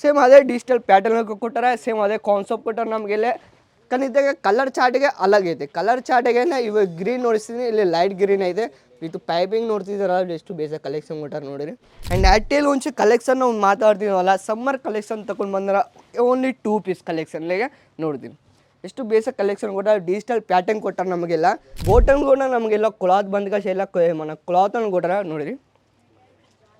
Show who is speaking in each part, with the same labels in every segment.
Speaker 1: Same ಅದೇ digital pattern ಕೊಟ್ಟಾರೆ same ಅದೇ ಕಾನ್ಸೆಪ್ಟ್ ಕೊಟ್ಟಾರೆ ನಮಗೆಲ್ಲ. ಇದ್ದಾಗ ಕಲರ್ ಚಾರ್ಟ್ಗೆ ಅಲಗ್ ಐತೆ. ಕಲರ್ ಚಾರ್ಟ್ಗೆ ಇವಾಗ ಗ್ರೀನ್ ನೋಡಿಸ್ತೀನಿ ಇಲ್ಲಿ ಲೈಟ್ ಗ್ರೀನ್ ಐತೆ. ಇದು ಪೈಪಿಂಗ್ ನೋಡ್ತಿದ್ದಾರಲ್ಲ ಎಷ್ಟು ಬೇಸ ಕಲೆಕ್ಷನ್ ಕೊಟ್ಟಾರೆ ನೋಡಿರಿ. ಆ್ಯಂಡ್ ಆ್ಯಟೇಲ್ ಒಂಚು ಕಲೆಕ್ಷನ್ ನಾವು ಮಾತಾಡ್ತೀವಲ್ಲ ಸಮ್ಮರ್ ಕಲೆಕ್ಷನ್ ತಗೊಂಡು ಬಂದ್ರೆ ಓನ್ಲಿ ಟೂ ಪೀಸ್ ಕಲೆಕ್ಷನ್ಗೆ ನೋಡ್ತೀನಿ. ಎಷ್ಟು ಬೇಸ ಕಲೆಕ್ಷನ್ ಕೊಟ್ಟಾರೆ ಡಿಜಿಟಲ್ ಪ್ಯಾಟರ್ನ್ ಕೊಟ್ಟಾರೆ ನಮಗೆಲ್ಲ. ಬೋಟನ್ ಕೂಡ ನಮಗೆಲ್ಲ ಕ್ಲಾತ್ ಬಂದ್ಕಾಶ ಎಲ್ಲ ಮನ ಕ್ಲಾತನ್ನು ಕೊಟ್ಟಾರ ನೋಡಿರಿ.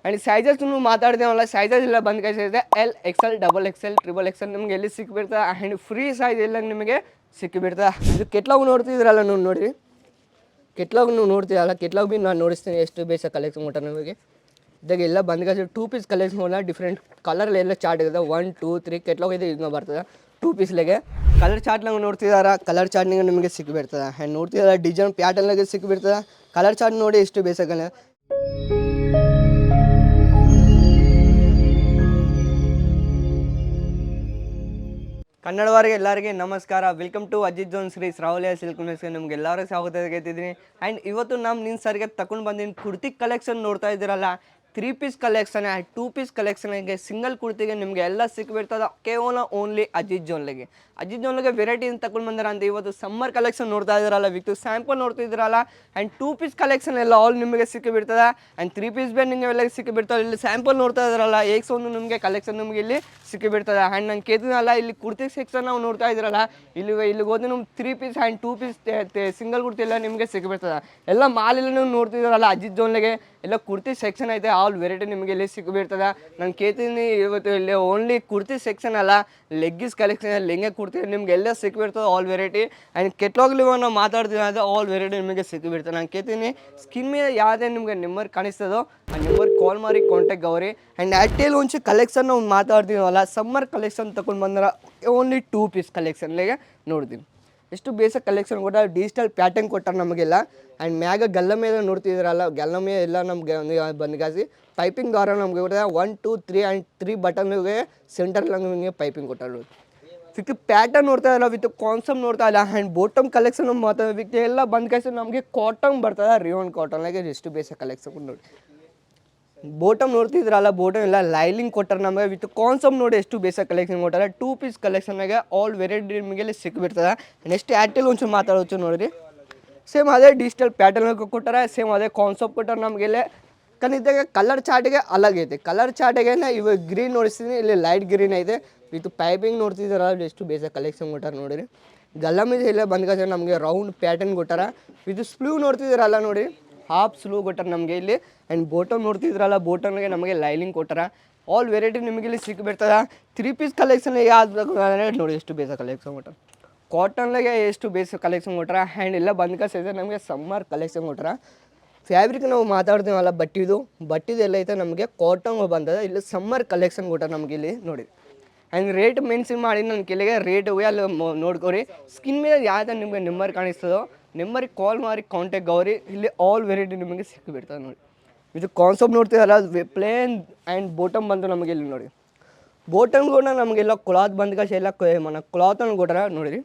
Speaker 1: ಆ್ಯಂಡ್ ಸೈಜಸ್ ನೀವು ಮಾತಾಡ್ತೀವಲ್ಲ ಸೈಜಸ್ ಎಲ್ಲ ಬಂದ ಕೈ size L XL double XL triple XL ನಿಮ್ಗೆ ಎಲ್ಲಿ ಸಿಕ್ಬಿಡ್ತದೆ ಆ್ಯಂಡ್ ಫ್ರೀ ಸೈಜ್ ಎಲ್ಲ ನಿಮಗೆ ಸಿಕ್ಕಿಬಿಡ್ತದೆ ಇದು ಕೆಟ್ಲಾಗ್ ನೋಡ್ತಿದ್ರಲ್ಲ ನೀವು ನೋಡಿರಿ ಕೆಟ್ಲಾಗ್ ನೀವು ನೋಡ್ತೀರಲ್ಲ ಕೆಟ್ಲಾಗ್ ಭೀ ನಾನು ನೋಡಿಸ್ತೀನಿ ಎಷ್ಟು ಬೇಸ ಕಲೆಕ್ಷನ್ ಕೊಟ್ಟ ನಿಮಗೆ ಇದಾಗ ಎಲ್ಲ ಬಂದ್ ಟೂ ಪೀಸ್ ಕಲೆಕ್ಷನ್ ಹೋದ ಡಿಫ್ರೆಂಟ್ ಕಲರ್ ಎಲ್ಲ ಚಾರ್ಟ್ ಇದೆ ಒನ್ ಟೂ ತ್ರೀ ಕೆಟ್ಲಾಗ್ ಇದೆ ಇದನ್ನ ಬರ್ತದೆ ಟೂ ಪೀಸ್ಲೆಗೆ ಕಲರ್ ಚಾರ್ಟ್ನಾಗ ನೋಡ್ತಿದಾರ ಕಲರ್ ಚಾರ್ಟ್ನಾಗ ನಿಮಗೆ ಸಿಕ್ಕಿಬಿಡ್ತದೆ ಆ್ಯಂಡ್ ನೋಡ್ತಿದಾರ ಡಿಸೈನ್ ಪ್ಯಾಟರ್ನಾಗೆ ಸಿಕ್ಕಿಬಿಡ್ತದೆ ಕಲರ್ ಚಾರ್ಟ್ ನೋಡಿ ಎಷ್ಟು ಬೇಸಗಲ್ಲ ಕನ್ನಡವರಿಗೆ ಎಲ್ಲರಿಗೆ ನಮಸ್ಕಾರ. Welcome to Ajith zone Shri ಶ್ರಾವಲಿಯ silk ಮಿಲ್ಸ್ಗೆ ನಿಮ್ಗೆ ಎಲ್ಲರೂ ಸ್ವಾಗತ ಹೇಳ್ತಿದ್ದೀನಿ ಆ್ಯಂಡ್ ಇವತ್ತು ನಮ್ಮ ನಿನ್ನ ಸರ್ಗೆ ತಗೊಂಡು ಬಂದಿನ ಕುರ್ತಿ ಕಲೆಕ್ಷನ್ ನೋಡ್ತಾ ಇದ್ದೀರಲ್ಲ three piece collection two piece ಕಲೆಕ್ಷನ್ಗೆ single ಕುರ್ತಿಗೆ ನಿಮಗೆ ಎಲ್ಲ ಸಿಕ್ಬಿಡ್ತದ. ಕೇವಲ ಓನ್ಲಿ ಅಜಿತ್ ಜೋನ್ಲಿಗೆ ಅಜಿತ್ ಜೋನ್ಲಿಗೆ ವೆರೈಟಿ ತಗೊಂಡು ಬಂದಾರ ಅಂತ ಇವತ್ತು ಸಮ್ಮರ್ ಕಲೆಕ್ಷನ್ ನೋಡ್ತಾ ಇದ್ರಲ್ಲ ವಿತ್ ಸ್ಯಾಂಪಲ್ ನೋಡ್ತಿದ್ರಲ್ಲ ಆ್ಯಂಡ್ ಟೂ ಪೀಸ್ ಕಲೆಕ್ಷನ್ ಎಲ್ಲ ಆಲ್ ನಿಮಗೆ ಸಿಕ್ಕಿಬಿಡ್ತದ ಆ್ಯಂಡ್ ತ್ರೀ ಪೀಸ್ ಬೇರೆ ನಿಮಗೆ ಎಲ್ಲ ಸಿಕ್ಕಿಬಿಡ್ತದೆ ಇಲ್ಲಿ ಸ್ಯಾಂಪಲ್ ನೋಡ್ತಾ ಇದ್ರಲ್ಲ ಏಕ್ಸ್ ಒಂದು ನಿಮಗೆ ಕಲೆಕ್ಷನ್ ನಿಮಗೆ ಇಲ್ಲಿ ಸಿಕ್ಕಿಬಿಡ್ತದೆ ಆ್ಯಂಡ್ ನಂಗೆ ಕೇಳ್ತೀನಲ್ಲ ಇಲ್ಲಿ ಕುರ್ತಿ ಸೆಕ್ಷನ್ ನಾವು ನೋಡ್ತಾ ಇದ್ರಲ್ಲ ಇಲ್ಲಿ ಇಲ್ಲಿಗೆ ಹೋದ್ರೆ ನಿಮ್ಗೆ three piece and two piece single kurti ಎಲ್ಲ ನಿಮಗೆ ಸಿಕ್ಕಿಬಿಡ್ತದೆ ಎಲ್ಲ ಮಾಲಿಲ್ಲ ನೀವು ನೋಡ್ತಿದ್ದೀರಲ್ಲ ಅಜಿತ್ ಜೋನ್ಲಿಗೆ ಎಲ್ಲ ಕುರ್ತಿ ಸೆಕ್ಷನ್ ಐತೆ ಆಲ್ ವೆರೈಟಿ ನಿಮಗೆ ಇಲ್ಲಿ ಸಿಕ್ಕಿಬಿಡ್ತದೆ ನಾನು ಕೇಳ್ತೀನಿ ಇವತ್ತು ಇಲ್ಲಿ ಓನ್ಲಿ ಕುರ್ತಿ ಸೆಕ್ಷನ್ ಅಲ್ಲ ಲೆಗ್ಗಿಸ್ ಕಲೆಕ್ಷನ್ ಲೆಂಗೆ ಕುರ್ತಿ ನಿಮ್ಗೆ ಎಲ್ಲ ಸಿಕ್ಬಿಡ್ತದೆ ಆಲ್ ವೆರೈಟಿ ಆ್ಯಂಡ್ ಕೆಟ್ಲಾಗ್ಲಿ ನಾವು ಮಾತಾಡ್ತೀವಿ ಅಂದರೆ ಆಲ್ ವೆರೈಟಿ ನಿಮಗೆ ಸಿಕ್ಬಿಡ್ತದೆ ನಾನು ಕೇಳ್ತೀನಿ ಸ್ಕಿನ್ ಮೇಲೆ ಯಾವುದೇ ನಿಮಗೆ ನಂಬರ್ ಕಾಣಿಸ್ತದೋ ಆ ನಂಬರ್ ಕಾಲ್ ಮಾಡಿ ಕಾಂಟ್ಯಾಕ್ಟ್ ಅವ್ರಿ ಆ್ಯಂಡ್ ಅಟ್ಟೇಲಿ ಒಂಚು ಕಲೆಕ್ಷನ್ ನಾವು ಮಾತಾಡ್ತೀವಲ್ಲ ಸಮ್ಮರ್ ಕಲೆಕ್ಷನ್ ತೊಗೊಂಡು ಬಂದ್ರೆ ಓನ್ಲಿ ಟೂ ಪೀಸ್ ಕಲೆಕ್ಷನ್ಲಿಗೆ ನೋಡ್ತೀನಿ. ಎಷ್ಟು ಬೇಸಿಕ್ ಕಲೆಕ್ಷನ್ ಕೂಡ ಡಿಜಿಟಲ್ ಪ್ಯಾಟರ್ನ್ ಕೊಟ್ಟಾರೆ ನಮಗೆಲ್ಲ. ಆ್ಯಂಡ್ ಮ್ಯಾಗ ಗಲ್ಲ ಮೇಲೆ ನೋಡ್ತಿದ್ರಲ್ಲ, ಗಲ್ಲ ಮೇಲೆ ಎಲ್ಲ ನಮ್ಗೆ ಬಂದ್ಗಾಸಿ ಪೈಪಿಂಗ್ ದ್ವಾರ ನಮಗೆ ಕೊಟ್ಟಾರ one two three and three ಬಟನ್ಗೆ centre ನಮಗೆ ಪೈಪಿಂಗ್ ಕೊಟ್ಟಾರು ವಿತ್ ಪ್ಯಾಟರ್ನ್ ನೋಡ್ತಾ ಇಲ್ಲ ವಿತ್ ಕಾನ್ಸಮ್ ನೋಡ್ತಾ ಇಲ್ಲ ಆ್ಯಂಡ್ ಬೋಟಮ್ ಕಲೆಕ್ಷನ್ ಮಾತಾಡ ವಿತ್ ಎಲ್ಲ ಬಂದ್ ಕೈಸ ನಮಗೆ ಕಾಟನ್ ಬರ್ತದೆ ರಿಯೋನ್ ಕಾಟನ್ಲಾಗೆ ಎಷ್ಟು ಬೇಸ ಕಲೆಕ್ಷನ್ ನೋಡಿ. ಬೋಟಮ್ ನೋಡ್ತಿದ್ರಲ್ಲ ಬೋಟಮ್ ಎಲ್ಲ ಲೈಲಿಂಗ್ ಕೊಟ್ಟರೆ ನಮಗೆ. ವಿತ್ ಕಾನ್ಸಮ್ ನೋಡಿ ಎಷ್ಟು ಬೇಸ ಕಲೆಕ್ಷನ್ ಕೊಟ್ಟಾರೆ. ಟೂ ಪೀಸ್ ಕಲೆಕ್ಷನ್ನಾಗ ಆಲ್ ವೆರೈಟಿ ನಿಮಗೆ ಸಿಕ್ಬಿಡ್ತದೆ. ನೆಕ್ಸ್ಟ್ ಆ್ಯಕ್ಟಲ್ಲಿ ಒಂಚೂರು ಮಾತಾಡೋಚು ನೋಡಿರಿ. ಸೇಮ್ ಅದೇ ಡಿಜಿಟಲ್ ಪ್ಯಾಟರ್ನ್ ಕೊಟ್ಟಾರೆ ಸೇಮ್ ಅದೇ ಕಾನ್ಸೆಪ್ಟ್ ಕೊಟ್ಟರೆ ನಮಗೆಲ್ಲ కానీ ಇದ್ದಾಗ ಕಲರ್ ಚಾರ್ಟ್ಗೆ ಅಲಗ್ ಐತೆ. ಕಲರ್ ಚಾರ್ಟ್ಗೆ ಇವಾಗ ಗ್ರೀನ್ ನೋಡಿಸ್ತೀನಿ, ಇಲ್ಲಿ ಲೈಟ್ ಗ್ರೀನ್ ಐತೆ. ವಿತ್ ಪೈಪಿಂಗ್ ನೋಡ್ತಿದ್ದಾರಲ್ಲ ಎಷ್ಟು ಬೇಸ ಕಲೆಕ್ಷನ್ ಕೊಟ್ಟಾರೆ ನೋಡಿರಿ. ಗಲ್ಲ ಇಲ್ಲೇ ಬಂದ್ಕೊಂಡ್ರೆ ನಮಗೆ ರೌಂಡ್ ಪ್ಯಾಟರ್ನ್ ಕೊಟ್ಟಾರ. ವಿತ್ ಸ್ಪ್ಲೂ ನೋಡ್ತಿದ್ದೀರಲ್ಲ ನೋಡಿ ಹಾಫ್ ಸ್ಲೋ ಕೊಟ್ಟಾರ ನಮಗೆ ಇಲ್ಲಿ. ಆ್ಯಂಡ್ ಬೋಟನ್ ನೋಡ್ತಿದ್ರಲ್ಲ ಬೋಟನ್ಗೆ ನಮಗೆ ಲೈಲಿಂಗ್ ಕೊಟ್ಟಾರ ಆಲ್ ವೆರೈಟಿ ನಿಮಗೆ ಇಲ್ಲಿ ಸಿಕ್ಬಿಡ್ತದ. ತ್ರೀ ಪೀಸ್ ಕಲೆಕ್ಷನ್ ಯಾವ್ದು ನೋಡಿ ಎಷ್ಟು ಬೇಸ ಕಲೆಕ್ಷನ್ ಕೊಟ್ಟಾರ ಕಾಟನ್ಲಾಗೆ ಎಷ್ಟು ಬೇಸ ಕಲೆಕ್ಷನ್ ಕೊಟ್ಟಾರ ಆ್ಯಂಡ್ ಎಲ್ಲ ಬಂದ್ಕ ಸೀಸನ್ ನಮಗೆ ಸಮ್ಮರ್ ಕಲೆಕ್ಷನ್ ಕೊಟ್ಟಾರ ಫ್ಯಾಬ್ರಿಕ್ ನಾವು ಮಾತಾಡ್ತೀವಲ್ಲ, ಬಟ್ಟಿದು. ಬಟ್ಟಿದು ಎಲ್ಲ ಐತೆ ನಮಗೆ ಕಾಟನ್ ಬಂದದ. ಇಲ್ಲಿ ಸಮ್ಮರ್ ಕಲೆಕ್ಷನ್ ಕೊಟ್ಟಾರ ನಮಗೆ ಇಲ್ಲಿ ನೋಡಿ. ಆ್ಯಂಡ್ ರೇಟ್ ಮೆನ್ಸಿನ್ ಮಾಡಿ ನನ್ನ ಕೆಳಗೆ ರೇಟ್ ಅಲ್ಲಿ ನೋಡ್ಕೋರಿ ನೋಡ್ಕೊರಿ. ಸ್ಕಿನ್ ಮೇಲೆ ಯಾವ್ದು ನಿಮಗೆ ನಂಬರ್ ಕಾಣಿಸ್ತದೋ ನಂಬರಿಗೆ ಕಾಲ್ ಮಾಡಿ ಕಾಂಟ್ಯಾಕ್ಟ್ ಗೌರಿ, ಇಲ್ಲಿ ಆಲ್ ವೆರೈಟಿ ನಿಮಗೆ ಸಿಕ್ಕಿಬಿಡ್ತದೆ ನೋಡಿ. ಇದು ಕಾನ್ಸೆಪ್ಟ್ ನೋಡ್ತೀವಲ್ಲ ಪ್ಲೇನ್ ಆ್ಯಂಡ್ ಬೋಟಮ್ ಬಂದು ನಮಗೆ ಇಲ್ಲಿ ನೋಡಿ. ಬೋಟಮ್ ಕೂಡ ನಮಗೆಲ್ಲ ಕ್ಲಾತ್ ಬಂದ್ಕಾಶ ಎಲ್ಲ ಮನ ಕ್ಲಾತನ್ನು ಕೊಟ್ಟಾರ, ನೋಡಿರಿ.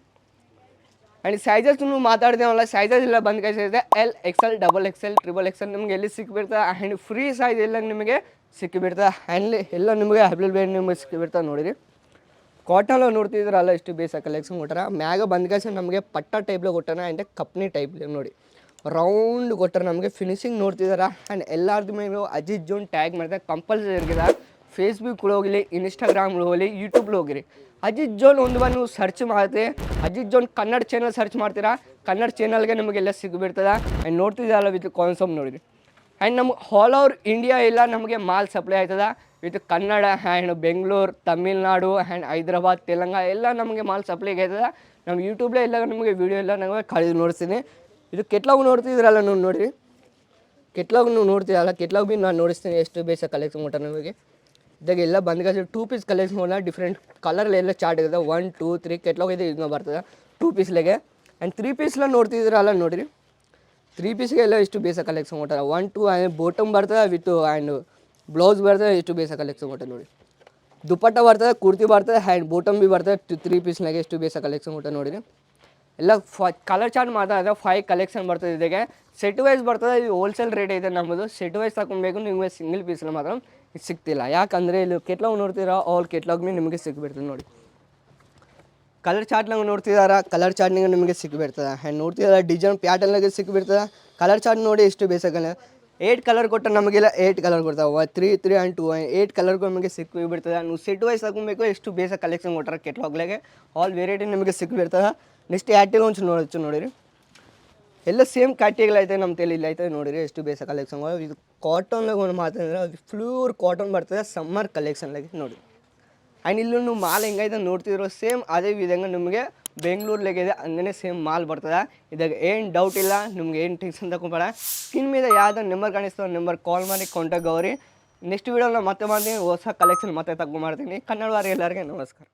Speaker 1: ಆ್ಯಂಡ್ ಸೈಜಸ್ ನೀವು ಮಾತಾಡ್ತೀವಲ್ಲ ಸೈಜಸ್ ಎಲ್ಲ ಬಂದ ಇದೆ L XL double XL triple XL ನಿಮ್ಗೆ ಎಲ್ಲಿ ಸಿಕ್ಕಿಬಿಡ್ತದೆ ಆ್ಯಂಡ್ ಫ್ರೀ ಸೈಜ್ ಎಲ್ಲ ನಿಮಗೆ ಸಿಕ್ಕಿಬಿಡ್ತದೆ ಆ್ಯಂಡ್ ಎಲ್ಲ ನಿಮಗೆ ಅವೈಲೇಬಲ್ ನಿಮಗೆ ಸಿಕ್ಕಿಬಿಡ್ತದೆ ನೋಡಿರಿ. ಕಾಟನ್ ನೋಡ್ತಿದ್ರಲ್ಲ ಎಷ್ಟು ಬೇಸ ಕಲೆಕ್ಷನ್ ಕೊಟ್ಟಾರ. ಮ್ಯಾಗ ಬಂದ್ಕಾಸ ನಮಗೆ ಪಟ್ಟ ಟೈಪ್ಲೆ ಕೊಟ್ಟಾರ ಆ್ಯಂಡ್ ಕಪ್ನಿ ಟೈಪ್ ನೋಡಿ. ರೌಂಡ್ ಕೊಟ್ಟಾರ ನಮಗೆ ಫಿನಿಶಿಂಗ್ ನೋಡ್ತಿದಾರ ಆ್ಯಂಡ್ ಎಲ್ಲಾರ್ದು ಮೇಲೆ ಅಜಿತ್ ಜೋನ್ ಟ್ಯಾಗ್ ಮಾಡಿದಾಗ ಕಂಪಲ್ಸರಿ ಇರ್ಗಿದ. ಫೇಸ್ಬುಕ್ಗಳು ಹೋಗಲಿ ಇನ್ಸ್ಟಾಗ್ರಾಮ್ ಹೋಗಲಿ ಯೂಟ್ಯೂಬ್ ಹೋಗಿರಿ. ಅಜಿತ್ ಜೋನ್ ಒಂದು ಬಂದು ಸರ್ಚ್ ಮಾಡಿದ್ರೆ Ajit Zone Kannada channel search ಮಾಡ್ತೀರಾ? ಕನ್ನಡ ಚಾನಲ್ಗೆ ನಮಗೆಲ್ಲ ಸಿಗ್ಬಿಡ್ತದೆ. ಆ್ಯಂಡ್ ನೋಡ್ತಿದ್ದಲ್ಲ ವಿತ್ ಕಾನ್ಸಮ್ ನೋಡಿರಿ. ಆ್ಯಂಡ್ ನಮ್ಗೆ ಆಲ್ ಓವರ್ ಇಂಡಿಯಾ ಎಲ್ಲ ನಮಗೆ ಮಾಲ್ ಸಪ್ಲೈ ಆಯ್ತದ. With Kannada and Bengaluru, Tamil Nadu and Hyderabad, Telangana ಎಲ್ಲ ನಮಗೆ ಮಾಲ್ ಸಪ್ಲೈ ಆಯ್ತದ. ನಮ್ಮ ಯೂಟ್ಯೂಬ್ಲೇ ಎಲ್ಲ ನಮಗೆ ವೀಡಿಯೋ ಎಲ್ಲ ನಮಗೆ ಕಳೆದು ನೋಡಿಸ್ತೀನಿ. ಇದು ಕೆಟ್ಲಾಗ್ ನೋಡ್ತಿದ್ರಲ್ಲ ನೀವು ನೋಡಿರಿ ಕೆಟ್ಲಾಗ್ ನೀವು ನೋಡ್ತೀರಲ್ಲ ಕೆಟ್ಲಾಗ್ ಭೀ ನಾನು ನೋಡಿಸ್ತೀನಿ ಎಷ್ಟು ಬೇಸ ಕಲೆಕ್ಷನ್ ಕೊಟ್ಟ ನಮಗೆ. ಇದಾಗ ಎಲ್ಲ ಬಂದ್ಗಾಸಿ ಟೂ ಪೀಸ್ ಕಲೆಕ್ಷನ್ ಕೊಡ ಡಿಫ್ರೆಂಟ್ ಕಲರ್ ಎಲ್ಲ ಚಾರ್ಟ್ ಇದೆ ಒನ್ ಟೂ ತ್ರೀ ಕೆಟ್ಲಾಗ್ ಇದೆ ಇದನ್ನ ಬರ್ತದೆ. ಟೂ ಪೀಸ್ಲೆಗೆ ಆ್ಯಂಡ್ ತ್ರೀ ಪೀಸ್ಲ ನೋಡ್ತಿದ್ರಲ್ಲ ನೋಡಿರಿ. ತ್ರೀ ಪೀಸ್ಗೆ ಎಲ್ಲ ಎಷ್ಟು ಬೇಸ ಕಲೆಕ್ಷನ್ ಕೊಟ್ಟಾರ. ಒನ್ ಟು ಬೋಟಮ್ ಬರ್ತದೆ, ವಿತ್, ಆ್ಯಂಡ್ ಬ್ಲೌಸ್ ಬರ್ತದೆ, ಎಷ್ಟು ಬೇಸ ಕಲೆಕ್ಷನ್ ಕೊಟ್ಟೆ ನೋಡಿ. ದುಪ್ಪಟ್ಟ ಬರ್ತದೆ, ಕುರ್ತಿ ಬರ್ತದೆ ಹ್ಯಾಂಡ್ ಬೋಟಮ್ ಬಿ ಬರ್ತದೆ ತ್ರೀ ಪೀಸ್ನಾಗೆ ಎಷ್ಟು ಬೇಸ ಕಲೆಕ್ಷನ್ ಕೊಟ್ಟೆ ನೋಡಿರಿ. ಎಲ್ಲ ಫ ಕಲರ್ ಚಾರ್ಟ್ ಮಾತಾಡಿದ್ರೆ ಫೈವ್ ಕಲೆಕ್ಷನ್ ಬರ್ತದೆ ಇದಕ್ಕೆ ಸೆಟ್ ವೈಸ್ ಬರ್ತದೆ, ಇದು ಹೋಲ್ಸೇಲ್ ರೇಟ್ ಇದೆ ನಮ್ಮದು ಸೆಟ್ ವೈಸ್ ತಗೊಬೇಕು ನಿಮಗೆ ಸಿಂಗಲ್ ಪೀಸಲ್ಲಿ ಮಾತ್ರ ಸಿಗ್ತಿಲ್ಲ. ಯಾಕಂದರೆ ಇಲ್ಲಿ ಕೆಟ್ಲಾಗ್ ನೋಡ್ತೀರಾ ಆಲ್ ಕೆಟ್ಲಾಗ್ ನಿಮಗೆ ಸಿಕ್ಬಿಡ್ತದೆ ನೋಡಿ. ಕಲರ್ ಚಾರ್ಟ್ನಾಗ ನೋಡ್ತಿದಾರ? ಕಲರ್ ಚಾರ್ಟ್ನಾಗ ನಿಮಗೆ ಸಿಕ್ಬಿಡ್ತದೆ ಹ್ಯಾಂಡ್ ನೋಡ್ತಿದಾರ? ಡಿಸೈನ್ ಪ್ಯಾಟರ್ನಾಗೆ ಸಿಕ್ಬಿಡ್ತದೆ ಕಲರ್ ಚಾರ್ಟ್ ನೋಡಿ ಎಷ್ಟು ಬೇಸಾಗಲ್ಲ ಏಟ್ ಕಲರ್ ಕೊಟ್ಟರೆ ನಮಗೆಲ್ಲ ಏಟ್ ಕಲರ್ ಕೊಡ್ತಾವ. Three three and two eight ಕಲರ್ಗೂ ನಮಗೆ ಸಿಕ್ಕಿಬಿಡ್ತದೆ ನೀವು ಸೆಟ್ ವೈಸ್ ಹಾಕೊಬೇಕು ಎಷ್ಟು ಬೇಸ ಕಲೆಕ್ಷನ್ ಕೊಟ್ಟಾರೆ ಕೆಟ್ಲಾಗ್ಲಾಗೆ ಆಲ್ ವೆರೈಟಿ ನಿಮಗೆ ಸಿಕ್ಕಿಬಿಡ್ತದೆ ನೆಕ್ಸ್ಟ್ ಆ್ಯಟಿಗೆ ಒಂಚು ನೋಡಿ ನೋಡಿರಿ. ಎಲ್ಲ ಸೇಮ್ ಕ್ಯಾಟಿಗಳೈತೆ ನಮ್ಮ ತಲೆ, ಇಲ್ಲ ಐತೆ ನೋಡಿರಿ ಎಷ್ಟು ಬೇಸ ಕಲೆಕ್ಷನ್ ಇದು ಕಾಟನ್ಲಾಗ ಒಂದು ಮಾತಾಡಿದ್ರೆ ಅದು ಫ್ಲೂರ್ ಕಾಟನ್ ಬರ್ತದೆ ಸಮ್ಮರ್ ಕಲೆಕ್ಷನ್ಲಾಗಿ ನೋಡಿ ಆ್ಯಂಡ್ ಇಲ್ಲೂ ಮಾಲ್ ಹೆಂಗೈತೆ ನೋಡ್ತಿದ್ರು ಸೇಮ್ ಅದೇ ವಿಧಂಗ ನಿಮಗೆ ಬೆಂಗಳೂರ್ಲಾಗೆ ಇದೆ ಹಂಗೇ ಸೇಮ್ ಮಾಲ್ ಬರ್ತದೆ. ಇದಾಗ ಏನು ಡೌಟ್ ಇಲ್ಲ, ನಿಮ್ಗೆ ಏನು ಟೆನ್ಷನ್ ತಗೊಬೇಡ ಸ್ಕಿನ್ ಮೇಲೆ ಯಾವುದೋ ನಂಬರ್ ಕಾಣಿಸ್ತೋ ನಂಬರ್ ಕಾಲ್ ಮಾಡಿ ಕಾಂಟ್ಯಾಕ್ಟ್ ಅವ್ರಿ ನೆಕ್ಸ್ಟ್ ವೀಡಿಯೋನ ಮತ್ತೆ ಮಾಡ್ತೀನಿ, ಹೊಸ ಕಲೆಕ್ಷನ್ ಮತ್ತೆ ತಗೊಂಡು ಮಾಡ್ತೀನಿ. ಕನ್ನಡ ವಾರ ಎಲ್ಲರಿಗೆ ನಮಸ್ಕಾರ.